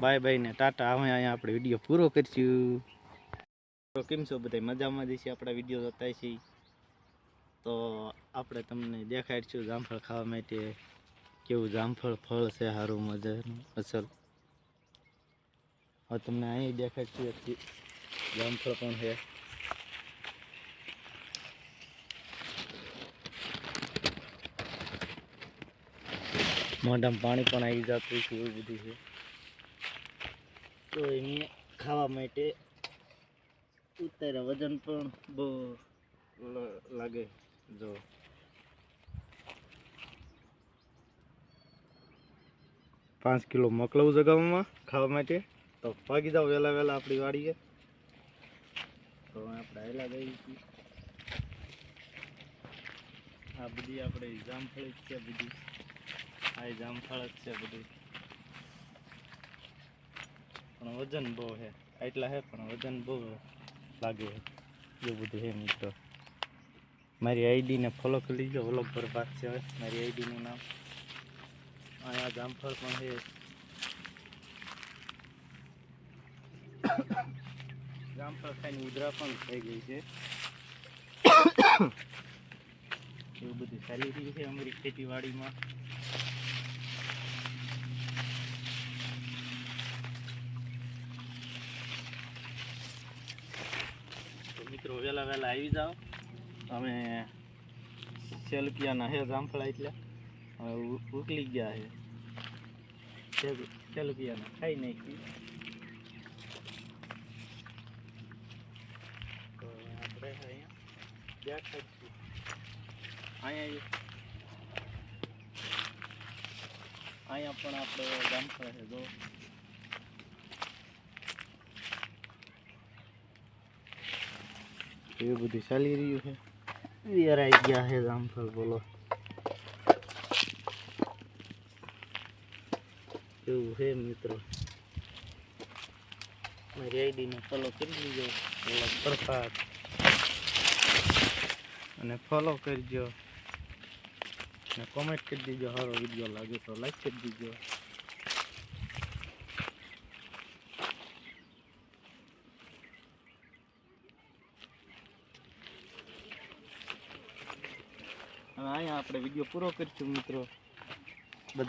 bye bye ने टाटा हमें अँ आप विडियो पूरा कर तो किम छो बद मजा में जैसे अपना विडियो जता है तो आप तमने देखाड़ू जामफ खावा केव जामफ फल से हारू मजा असल और तमने अँ देखाड़ू जामफ है मोडा में पानी पी जात है તો એની ખાવા માટે ઉતર વજન પણ બો લાગે જો 5 કિલો મકળવ જગાવવામાં ખાવા માટે તો ભાગી જાવેલા વેલા વેલા આપડી વાડીએ તો આપણે આલા જઈશું આ બધી આપણે જામફળ છે બધી આ જામફળ છે બધી પણ વજન બહુ છે આટલા છે પણ વજન બહુ લાગે છે એવું બધું છે મિત્રો મારી આઈડીને ફોલો કરી લીધો ઓલો પર વાત છે મારી આઈડીનું નામ અહીંયા જામફળ પણ છે જામફળ ખાઈને ઉદરા પણ થઈ ગઈ છે એવું બધું ચાલી રહ્યું છે અમારી ખેતીવાડીમાં મિત્રો વહેલા વહેલા આવી જાઓ અમે સેલપિયાના હે જામફળા એટલે હવે ઉકલી ગયા છે સેલપિયાના ખાઈ નાખી અહીંયા પણ આપણે જામફળ છે જો એ બધું ચાલી રહ્યું છે આવી ગયા છે જામફળ બોલો એવું છે મિત્રો મારી આઈડીને ફોલો કરી દીજો પ્રસાદ અને ફોલો કરજો અને કોમેન્ટ કરી દીજો સારો વિડીયો લાગે તો લાઈક કરી દીજો હવે આપણે વિડીયો પૂરો કરીશું મિત્રો